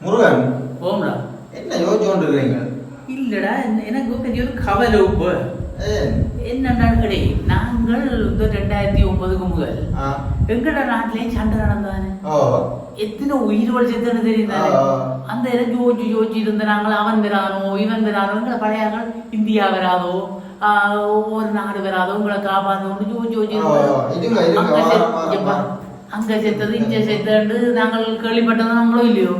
முருகன். ஓம்டா என்ன யோசிச்சு கொண்டிருக்கிறீங்க இல்லடா எனக்கு பெரிய ஒரு கவலை இப்போ ஏன் என்னடா கடை நாங்கள் இந்த ரெண்டாயிரத்தி ஒன்பதுக்கு முதல். எங்கட நாட்டிலேயும் சண்டை நடந்தானே எத்தனை உயிர் வலிச்சதுன்னு தெரியுதானே. அந்த இடம் ஜோஜி ஜோஜி இருந்த நாங்கள் அவன் வரானோ இவன் வரானோ எங்களை இந்தியா வராதோ ஒவ்வொரு நாடு வராதோ உங்களை காப்பாற்றோன்னு ஜோஜி ஜோஜி அங்க செத்தது இங்க செத்தது நாங்கள் கேள்விப்பட்டது நாங்களோ இல்லையோ?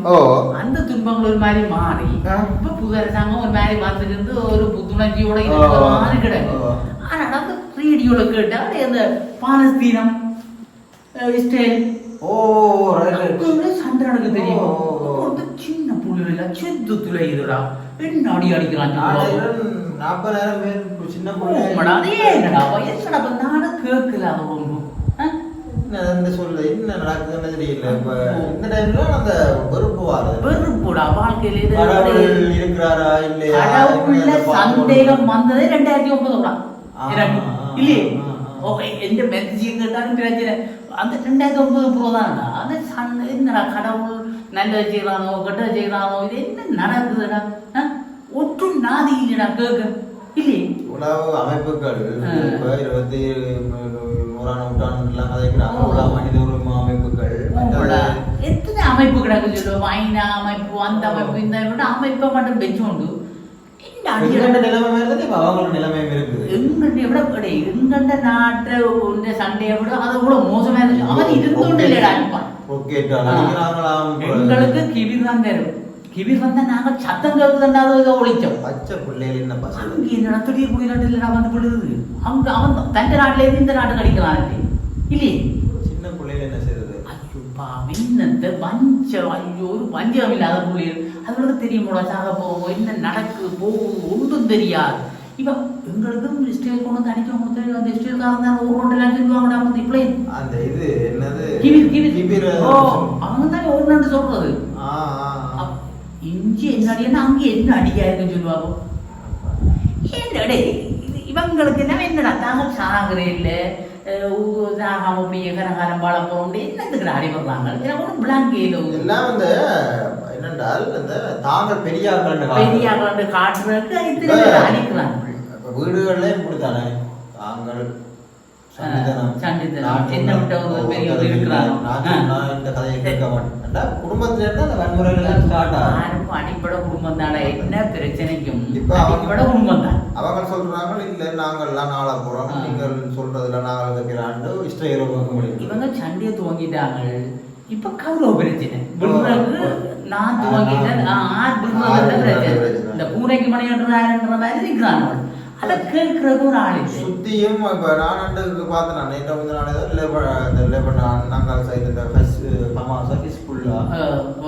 அந்த துன்பங்கள் ஒரு மாதிரி மாறி. இப்ப புது அரசாங்கம் ஒரு மாதிரி வந்துருந்து ஒரு புத்துணர்ச்சியோட மாதிரி கிடையாது. ஆனா அந்த ரேடியோல கேட்டா அந்த பாலஸ்தீனம் இஸ்ரேல். ஓ சண்டை நடக்கு தெரியும்? சின்ன புள்ளில செத்து துளையுதுடா. என்ன அடி அடிக்கிறான் நாலாயிரம் நாற்பதாயிரம் பேர் சின்ன பிள்ளை ஓமடா, அதே என்னடா என்னடா இப்ப நானும் கேட்கல அது ஒன்றும். ஆ? என்ன சொல்ல என்ன நடக்குதுன்னு தெரியல. இந்த டைம்ல அந்த வெறுப்பு வாருது வெறுப்புடா வாழ்க்கையில இருக்கிறாரா இல்லையா? கடவுள்ல சந்தேகம் வந்ததே ரெண்டாயிரத்தி ஒன்பதுடா எனக்கு இல்லையே? ஆ, ஆ. ஓ எந்த மெசேஜ் கேட்டாலும் பிரச்சனை அந்த ரெண்டாயிரத்தி ஒன்பது ப்ரோ தான்டா. அந்த சண்டை என்னடா கடவுள் நல்லது செய்யறானோ கெட்டது செய்யறானோ இது என்ன நடக்குதுடா? ஒற்றும் நாதி இல்லைடா கேட்க இல்லையே? உலக அமைப்புகள். இருபத்தி நூறாம் நூற்றாண்டுலாம் கதைக்கிறாங்க உலக மனித உரிமை அமைப்புகள். எத்தனை அமைப்பு கிடக்கு சொல்லுவோம்? ஐநா அமைப்பு அந்த அமைப்பு இந்த அமைப்பு அமைப்பை மட்டும் இருக்குது. எங்கண்ட நாட்டை சண்டையை விட அது மோசமா இருந்துச்சு. அவன் இல்லடா எங்களுக்கு கிவிர் தான் தரும். கிவிர் வந்தா நாங்க சத்தம் கேட்குதுண்டாத இதை ஒழிச்சோம் பச்சை பிள்ளைகள் என்ன அங்க என்னடா திடீர் குடி நாட்டில் வந்து விடுது அங்க அவன் தந்த நாட்டுல இருந்து இந்த நாட்டுக்கு அடிக்கிறான் இல்லையே சின்ன பிள்ளைகள் என்ன செய்யறது ஐயோ பாவம் என்னத்த வஞ்சம் ஐயோ ஒரு வஞ்சம் இல்லாத புள்ளியர் அதோட தெரியுமோட சாக போவோம் என்ன நடக்கு போகுது ஒன்றும் தெரியாது இவன் எங்களுக்கு ஸ்டேல் கொண்டு வந்து அடிக்க தெரியும் அந்த ஸ்டேல்காரன் தான் ஒரு ரெண்டு லட்சம் சொல்லுவாங்கடா வந்து இப்பளே அந்த இது என்னது கிவிர் கிவிர் கிபிர் ஓ அவங்க தானே ஒரு நாட்டு சொல்றது இஞ்சி என்ன அடியா அங்கே என்ன அடியா இருக்குன்னு சொல்லுவாங்க என்னடே இது இவங்களுக்கு என்ன என்னடா தாங்க சாகரே இல்லை சாகாம அப்படியே கரகாரம் வாழ போறோம் என்னத்துக்கு அடிபடுறாங்க ஒன்றும் பிளாங்கேலோ எல்லாம் வந்து என்னென்றால் இந்த தாங்கள் பெரியார்கள் பெரியார்கள் காட்டுறதுக்கு அடிக்கிறாங்க வீடுகள்லயும் இப்படித்தானே தாங்கள் அடிப்படை குடும்பம் தானே? என்ன பிரச்சனைக்கும்? அவங்க- அடிப்படை குடும்பம் தான். அவங்க சொல்றாங்க இல்ல நாங்கள்லாம் நாள போறோம். நீங்கள் சொல்றதுல நாங்கள் வைக்கிறாண்டு இஷ்ட இவங்க சண்டையை துவங்கிட்டாங்க. இப்ப கௌரவ பிரச்சனை. நான் துவங்கிட்டேன். இந்த பூனைக்கு மணி கட்டுறாருன்ற மாதிரி இருக்கிறாங்க அதை கேட்கறது ஒரு ஆள் சுத்தியும் இப்ப நான் அண்டுக்கு பார்த்தேன் நான் நேற்று வந்து நான் ஏதோ லெப இந்த லெபனான் நாங்கள் சைடு இந்த ஹஸ் ஹமாஸ் ஹிஸ்புல்லா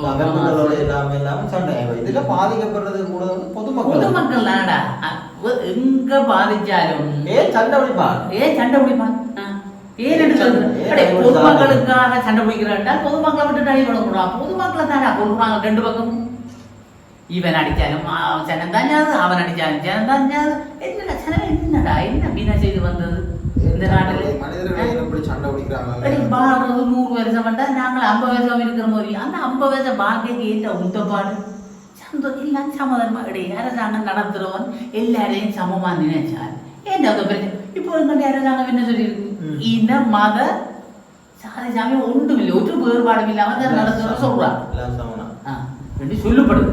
அமைப்புகளோட எல்லாமே இல்லாம சண்டை. இதுல பாதிக்கப்படுறது கூட வந்து பொதுமக்கள் பொதுமக்கள் தானடா எங்க பாதிச்சாலும். ஏன் சண்டை பிடிப்பான் ஏன் சண்டை பிடிப்பான் பொதுமக்களுக்காக சண்டை. பிடிக்கிறாண்டா பொதுமக்களை விட்டு அடி விடக்கூடாது? பொதுமக்களை தானே? கொள்றாங்க ரெண்டு பக்கமும் சனம் தான் ஞாபகம், அவன் அடிச்சாலும் சனம் தான் ஞாபகம். என்னடா சனம் என்னடா என்ன வீணா செய்து வந்தது இந்த நாட்டில் வாழ்றது நூறு வருஷம் வந்தா நாங்கள் ஐம்பது வருஷம் இருக்கிற மாதிரி அந்த ஐம்பது வருஷம் வாழ்க்கைக்கு ஏற்ற உத்தப்பாடு சந்தோஷம் எல்லாம் சமாதானமா இடையே அரசாங்கம் நடத்துறவன் எல்லாரையும் சமமா நினைச்சார் அந்த பிரச்சனை இப்போ எங்களுடைய அரசாங்கம் என்ன சொல்லியிருக்கு. இன மத சாதி சாமி ஒன்றும் இல்லை ஒரு வேறுபாடும் இல்லாம அதை நடத்துறோம் என்று சொல்லப்படுது.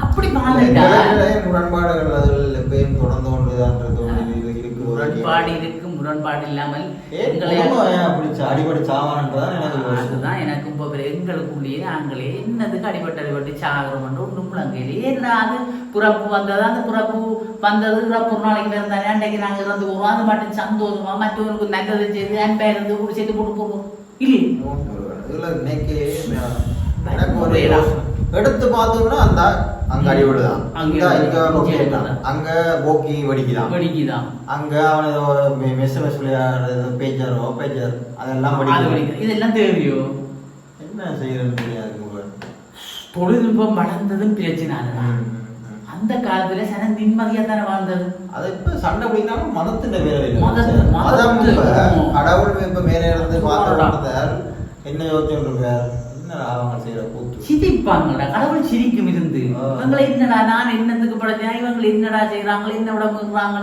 அப்படி எங்களிடையே முரண்பாடுகள் அதில் எப்பயும் தொடர்ந்து இருக்குது முரண்பாடு இருக்கு முரண்பாடு இல்லாமல் ஏன் எங்களை குடும்பம் ஏன் அப்படி ச- அடிபடி சாவானன்றதான் எனக்கு யோசனை. அதுதான் எனக்கு இப்போ எங்களுக்குள்ளேயே நாங்களே என்னதுக்கு அடிபட்டு அடிபட்டு சாகிறோம் ஒன்றும் முழங்கையிலே. ஏன்னா அது? பிறப்பு வந்தது அந்த பிறப்பு வந்தது ஒரு நாளைக்கு இருந்தானே அன்றைக்கு நாங்கள் இறந்து போவோம் அது மட்டும் சந்தோஷமா மற்றவருக்கு நல்லது செய்து அன்பா இருந்து சேர்த்து போட்டு போவோம். இல்லையே? எடுத்து பார்த்தோம்னா அந்த அங்க அடிபடுதான். அங்க அங்க இங்க போக்கி வடிக்கிறான் வெடிக்குதான். அங்க அவன் ஏதோ மெஸ் மெஸ் பேஜரோ பேஜர் அதெல்லாம் வெடிக்குது. இதெல்லாம் தேவையோ? என்ன செய்யறதுன்னு தெரியாது. தொழில்நுட்பம் வளர்ந்ததும் பிரச்சனை. அந்த காலத்துல சன நிம்மதியா தானே வாழ்ந்தது? அது இப்ப சண்டை பிடிக்கிறாலும் மதத்தின் பேரில் இல்லை. மதத்து- மதம் கடவுள் இப்ப மேலே இருந்து பார்த்து என்ன யோசிச்சு சிரிப்பாங்கடா கடவுள் சிரிக்கும் இருந்து. இவங்களை என்னடா நான் என்னத்துக்கு படைச்சேன்? இவங்க என்னடா செய்யறாங்க என்ன விட முறாங்க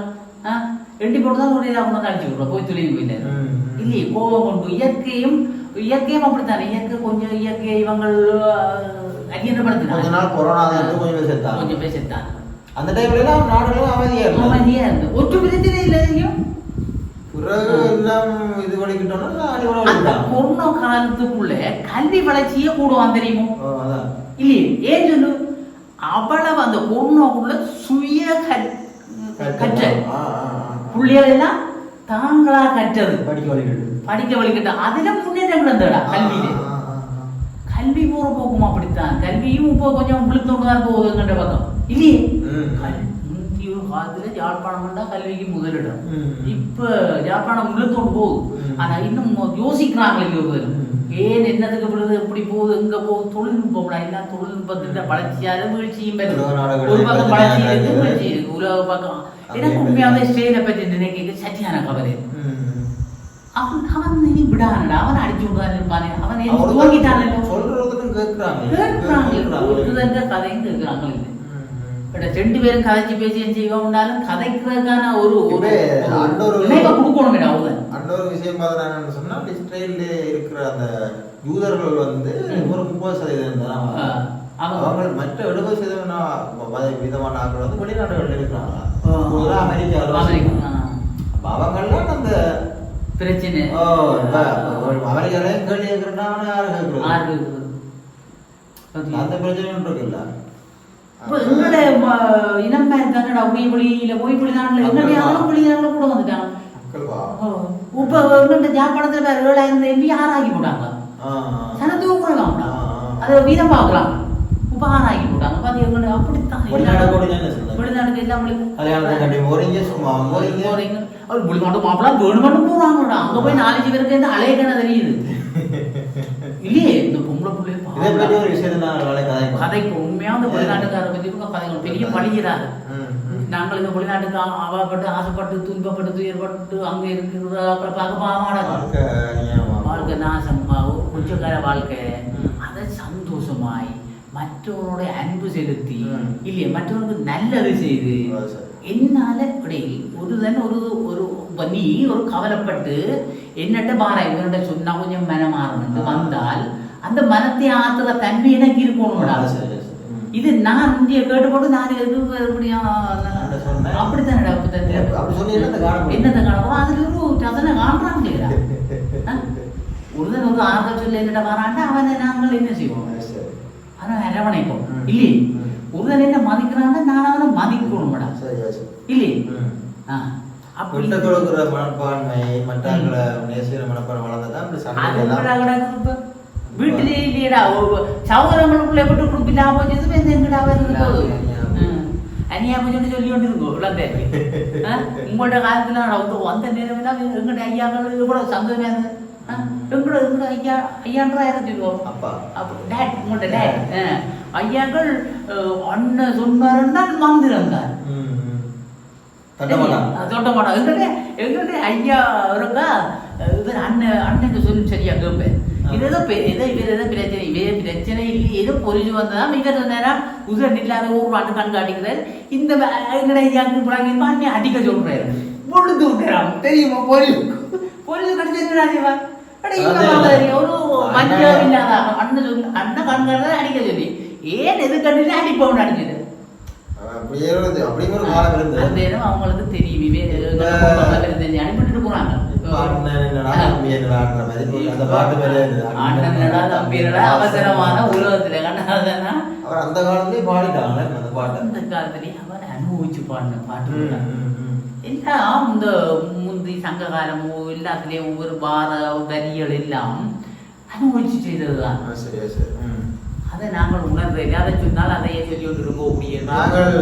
எண்டி போட்டு தான் ஒரு அவங்க அடிச்சு விடுறோம். போய் துணிவு போயிட்டாரு. இல்லையே கோபம் கொண்டு இயற்கையும் இயற்கையும் அப்படித்தானே. இயற்கை கொஞ்சம் இயற்கையை இவங்கள் கொஞ்ச நாள் கொரோனா கொஞ்சம் பேர் செத்தாங்க. கொஞ்சம் பேர் அந்த டைம்ல எல்லாம் நாடுகளும் அமைதியா இருந்தது. அமைதியா இருந்து ஒற்று பிரச்சனை இல்லை கொரோனா காலத்துக்குள்ள கல்வி வளர்ச்சியே கூடுவான் தெரியுமோ. இல்லையே ஏன் சொல்லு? அவ்வளவு அந்த கொரோனாக்குள்ள சுய கற்- கற்றல். பிள்ளைகள் எல்லாம் தாங்களா கற்றது. படிக்க வழிகட்டு. படிக்க வழிகிட்ட. அதுல முன்னேற்றம் இருந்தடா கல்வியில. கல்வி போற போக்கும் அப்படித்தான். கல்வியும் இப்போ கொஞ்சம் விழுத்தோண்டு தான் போகுதுங்கிற பக்கம். இல்லையே? காலத்துல யாழ்ப்பாணம் தான் கல்விக்கு முதலிடம். இப்ப யாழ்ப்பாணம் விழுத்தோண்டு போகுது. ம். ஆனா இன்னும் யோசிக்கிறாங்க இல்லையோ பேரு. ம். ஏன் என்னதுக்கு விழுது எப்படி போகுது? எங்க போகுது? தொழில்நுட்பம். எல்லாம் தொழில்நுட்பத்தின் வளர்ச்சியால வீழ்ச்சியும் ஒரு பக்கம் வளர்ச்சி இருக்கு. வீழ்ச்சி இருக்கு. உலக பக்கம். எனக்கு? உண்மையாவே ஸ்டேஜை பற்றி நினைக்க சட்டியான கவலை. அவன் அவன் இனி விடானடா அவன் அடிச்சு விடுவான் இருப்பானே. அவன் தூங்கிட்டானല്ലോ சொல்றதுக்கும் கேட்கறாங்க. கேட்கிறாங்க. கதையும் கேட்கிறாங்க. ரெண்டு பேரும் கதைச்சு பேசி செய்வோம்னாலும் கதைக்கிறதுக்கான ஒரு ஒரு நினைவை கொடுக்கணும் அவன் இன்னொரு விஷயம் என்னன்னு சொன்னா இஸ்ரேல்ல இருக்கிற அந்த யூதர்கள் வந்து. ஒரு முப்பது சதவீதம் தான் அவங்க- அவங்க மற்ற எழுபது சதவீதம் விதமான ஆட்கள் வந்து வெளிநாடுகளில் இருக்கிறாங்க அமெரிக்கா. அப்ப அவங்கெல்லாம் அந்த பிரச்சனை அமெரிக்காலையும் கேள்வி கேட்கறா யாரு கேட்கறது அந்த பிரச்சனை இருக்குல்ல எங்களோட இனமே தானடா உயிர்மொழியில உயிர்மொழி நாட்டில் எங்களுடைய ஆளும் மொழி நாட்டில் கூட வந்துட்டாங்க. இப்போ எங்கள்கிட்ட ஜாப்பானத்தில் வேறு ஏழாயிரம் எம்பி ஆறாக்கி போட்டாங்க. ஆ, ஆ. அதை வீதம் பார்க்கலாம் இப்போ ஆறாக்கி போட்டாங்க. பாதி எங்களை அப்படித்தான் எல்லாம் அவர் வெளிநாட்டு மாப்பிள்ளா வேணுமென்னு போறாங்கடா அங்க போய் நாலஞ்சு பேருக்கு அலையக்கன தெரியுது? இல்லையே. பற்றி கதைக்கு உண்மையான வெளிநாட்டுக்கார பத்தி கூட கதைகள் பெரிய பழிகிறாரு ம், ம். நாங்கள் இந்த வெளிநாட்டுக்கு ஆ- அவப்பட்டு ஆசைப்பட்டு துன்பப்பட்டு துயர்பட்டு அங்க இருக்கிற பார்க்க பாவாடா வாழ்க்கை அநியாயமா. வாழ்க்கை நாசமா ஒரு குச்சக்கார வாழ்க்கை ம். அதை சந்தோஷமாய் மற்றவருடைய அன்பு செலுத்தி. இல்லையே மற்றவருக்கு நல்லது செய்து. என்னால இப்படி ஒரு தன் ஒரு ஒரு நீ ஒரு கவலைப்பட்டு என்னட்ட பாரா இவன்கிட்ட சொன்னா கொஞ்சம் மனம் மாறணும். வந்தால் அந்த மனத்தை ஆத்துற தன்மை எனக்கு இருக்கணும்டா அது சரி, அது சரி. ம். இது நான் இங்கே கேட்டு போட்டு நான் எது எப்படியா நான் சொன்னேன். அப்படித்தானடா அப்படி சொன்னீங்கன்னா அந்த காண முடியும். என்னத்தை காணப்போம் அதுல ஒரு ரசனை காண்றாங்களேடா ஒருதன் ஒரு ஆறுதல் சொல்லி என்னடா வராண்டா அவனை நாங்கள் என்ன செய்வோம். அவனை அரவணைப்போம். இல்லையே ம். ஒருதன் என்ன மதிக்கிறான்னா நான் அவனை அது சரி. இல்லையே. ஆ அப்படி மனப்பான்மை மற்றவர்களை நேசிக்கிற மனப்பான்மை வளர்ந்ததான் விட்டு கொடுப்பு இல்லாம போச்சது இந்த எங்கடா வருது போகுது அனியா கொஞ்சம் சொல்லி கொண்டு இருக்கோம் குழந்தை உங்களோட காலத்துல வந்து வந்த நேரம் எல்லாம் எங்கட ஐயாக்கள் இவ்வளவு சந்தோஷமா இருந்தது ஆ, எங்கட எங்கட ஐயா ஐயான்றா இருந்துருக்கோம் அப்பா அப்போ டேட் உங்கள்ட்ட டேட் ஐயாக்கள் அண்ணன் சொன்னாருன்னா மந்திரம் தான் ம், ம். தட்ட மாட்டான் தொட்ட மாட்டோம் எங்கிட்ட எங்கிட்ட ஐயா இருக்கா இவர் அண்ணன் அண்ணன் சொல்லி சரியா கேட்பேன் இது ஏதோ ஏதோ இவர் ஏதோ பிரச்சனை இவர் பிரச்சனை இல்லை ஏதோ பொறிஞ்சு வந்ததாம் இவர் நேரம் உதன் இல்லாத ஊர் ஆண்டு கண்காட்டிக்கிறார் இந்த எங்கட ஐயாக்கு புறாங்க அண்ணன் அடிக்க சொல்றாரு பொழுது விட்டுறான் தெரியுமா பொறிஞ்சு பொறிஞ்சு கடிச்சிருக்கிறாங்க ஒரு மஞ்சள் இல்லாத அண்ணன் சொல்லி அண்ணன் அடிக்க சொல்லி ஏன் எது கண்டில அடிப்பவன் நேரம் அவங்களுக்கு தெரியும் அனுப்பிட்டு போறாங்க அவசரமான உலகத்துல அவர் அந்த காலத்திலேயே பாடிட்டாங்களே அந்த பாட்டை. அந்த காலத்திலேயே அவர் அனுபவிச்சு பாடின பாட்டு. எல்லாம் இந்த முந்தி சங்க காலமோ எல்லாத்துலயும் ஒவ்வொரு பார வரிகள் எல்லாம் அனுபவிச்சு செய்ததுதான் சரி சரி. அதை நாங்கள் உணர்றது அதை சொன்னால் அதையே சொல்லி கொண்டு இருக்கோம் நாங்கள்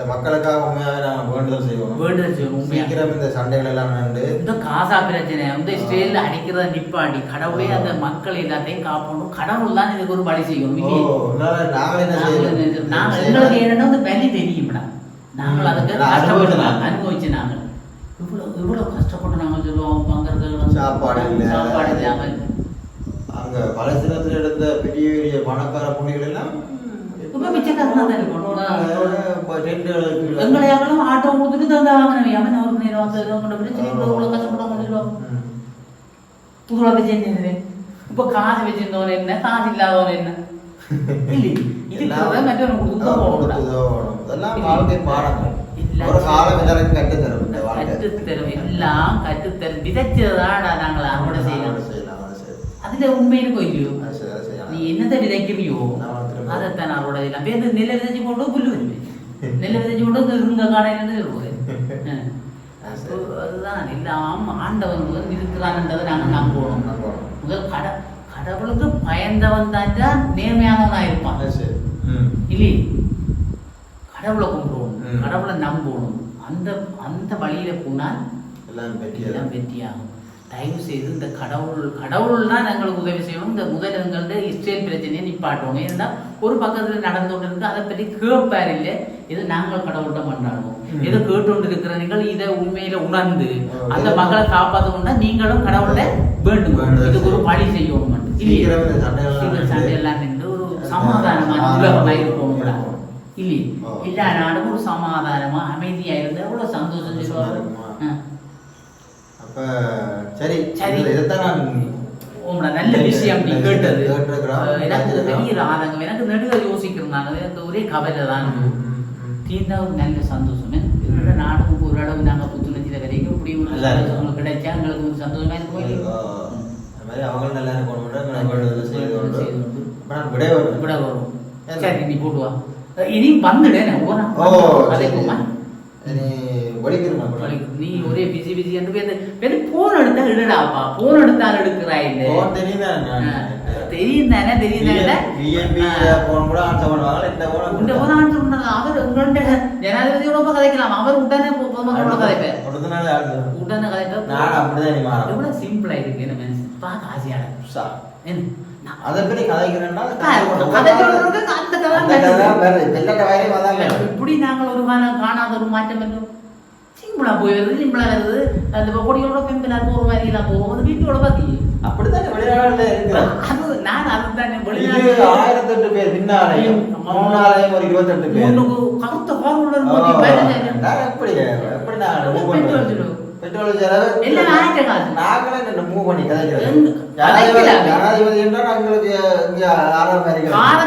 இந்த மக்களுக்காக உண்மையாக நாங்கள் வேண்டுதல் செய்வோம் வேண்டுதல் செய்வோம். சீக்கிரம் இந்த சண்டைகள் எல்லாம் நின்று இந்த காசா பிரச்சனை இந்த ஸ்டேல அடிக்கிறத நிப்பாட்டி கடவுளே அந்த மக்கள் எல்லாத்தையும் காப்பணும் கடவுள் தான் இதுக்கு ஒரு இல்லையே? அதனால நாங்கள் என்ன செய்யணும்? நாங்கள் எங்களுக்கு என்னன்னா அந்த வலி தெரியும்டா நாங்கள். அதுக்கு கஷ்டப்பட்டு அனுபவிச்சு நாங்கள் இவ்வளவு இவ்வளவு கஷ்டப்பட்டு நாங்கள் சொல்லுவோம் வாங்குறது சாப்பாடு. சாப்பாடு இல்லாமல் அங்க பலஸ்தீனத்துல எடுத்த பெரிய பெரிய பணக்கார புள்ளிகள் எல்லாம் இப்ப பிச்சைக்காரனா தான் இருக்கணும். இப்ப டென்ட் எங்களை எவ்வளவு ஆட்டோ கொடுத்துட்டு தந்தா வாங்கினவி அவன் அவருக்கு நேரம் வந்து இவங்க பிரச்சனை இவ்வளவு கஷ்டப்பட முடியல புதுவா வச்சிருந்தேன் இப்ப காசு வச்சிருந்தவன் என்ன காசு இல்லாதவன் என்ன இல்லை இருக்கிறத மற்றவன் எல்லாம் அதைத்தான் அறுவடை செய்யலாம் பேருந்து நெல்லை விதைச்சு போட்டு புல்லு வருமே நெல்லை விதைச்சு போட்டு இருங்க காடையில. அதுதான் எல்லாம் ஆண்டவன் முதல் இருக்கிறான்ன்றதை நாங்கள் நம்புவோம். முதல் கட கடவுளுக்கு பயந்தவன் தான் நேர்மையானவனா இருப்பான். இல்லையே கடவுளை கும்பிடுவோம். கடவுளை நம்பணும் அந்த அந்த வழியில போனால் எல்லாம். எல்லாம் வெற்றியாகும் தயவு செய்து இந்த கடவுள் கடவுள் தான் எங்களுக்கு உதவி செய்யணும். இந்த முதலங்கள்ட்ட இஸ்ரேல் பிரச்சனையை நிப்பாட்டணும் ஏன்னா ஒரு பக்கத்துல நடந்து கொண்டு இருக்கு அதை பற்றி கேட்பார் இல்லை இது நாங்கள் கடவுள்கிட்ட கொண்டாடுவோம். இதை கேட்டு இருக்கிற நீங்கள் இதை உண்மையில உணர்ந்து அந்த மக்களை காப்பாற்றணும்னா நீங்களும் கடவுளை வேண்டும். இதுக்கு ஒரு வழி செய்யணும். சண்டையெல்லாம் நின்று- ஒரு சமாதானமான சமாதானமா உலகமா இருக்கணும் ஓ. எல்லா நாடும் ஒரு சமாதானமா அமைதியா இருந்தா எவ்வளவு சந்தோஷம் சொல்லுவாங்க. அப்ப சரி சரி. இதைத்தான் நான் உங்களோட நல்ல விஷயம் நீ கேட்டது. எனக்கு ஒரு. பெரிய ஆதங்கம் எனக்கு நெடுக யோசிக்கிறேன் நான். எனக்கு ஒரே கவலை தான். தீர்ந்தா ஒரு நல்ல சந்தோஷம். என்னோட நாடும் புத்துணர்ச்சியில வரைக்கும் இப்படி ஒரு கிடைச்சா எங்களுக்கு ஒரு இருக்கும் அவங்களும் நல்லா இருக்கணும் விடை வரும்? சரி. நீ போடுவா இனி வந்துடு ஓ. நீ ஒரே பிசி பிசி என்று போன் எடுத்தா எடுடாப்பா? போன் எடுத்தால் எடுக்கிறாய் தெரியும் தானே. தெரியும் தானே போன் கூட ஆன்சர் பண்ணுவாங்க இந்த போன் உண்ட போன ஆண்டு உண்டது அவர் உங்கள்ட்ட ஜனாதிபதியோட கதைக்கலாம். அவர் உடனே பொ- பொதுமக்களோட கதைப்பார். அடுத்த நாள் ஆகுது. உடனே கதைப்பார். நான்? அப்படிதான் நீ மாறும் எவ்வளவு சிம்பிளா இருக்கு. என்ன பார்க்க அதை பற்றி கதைக்கிறேன்னா. இப்படி நாங்கள் ஒரு காலம் காணாத ஒரு மாற்றம் வேண்டும் சிம்பிளா போய் வருது சிம்பிளா வருது. அந்த பொடியோட பெம்பிளா போற மாதிரிலாம் போகும் அது வீட்டோட பாத்தி. அப்படித்தானே வெளிநாடுல இருக்கிறோம் அது நான் அதுதானே இது வெளிநாட்டு ஆயிரத்தெட்டு பேர் பின்னாலையும் முன்னாலையும் ஒரு இருபத்தெட்டு பேர். கருத்த நான் எப்படி எப்படி நான்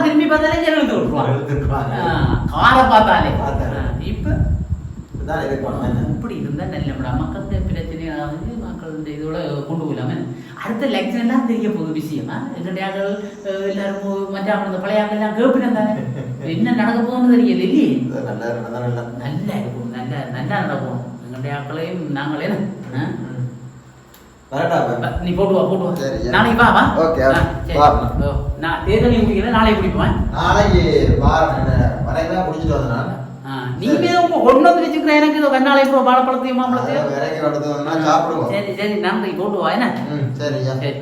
திரும்பி பார்த்தாலே ஜெனரல் விட்டுருவாங்க. காரை பார்த்தாலே. இப்ப? இப்படி இருந்தா நல்ல மக்களுடைய பிரச்சனையாவது மக்கள் இந்த இதோட கொண்டு போயிடாம அடுத்த லெக்சர் எல்லாம் தெரிய போகுது விஷயமா. என்னுடைய ஆட்கள் எல்லாரும் மற்ற அந்த பழைய ஆட்கள் எல்லாம் கேப்பிடம் தானே என்ன நடக்க போகுதுன்னு தெரியல இல்லையே இது நல்லா இருந்தா நல்லா நல்லா இருக்கும். நல்ல நல்லா நடக்கும். எங்களுடைய ஆட்களையும் நாங்களே? நீ போட்டு வா போட்டு வா. நாளைக்கு வா வா. ஓகே, நான் தேர்தல் குடிக்கல நாளைக்கு குடிப்பேன் நாளைக்கு வரைக்கும் குடிச்சிட்டு வந்தேன் நீங்க கொண்டு வந்து வச்சுக்கிற எனக்கு இதோ கண்ணாலை வாழைப்பழத்தையும் மாம்பழத்தையும். சரி சரி நன்றி போட்டு வா என்ன? சரி சரி.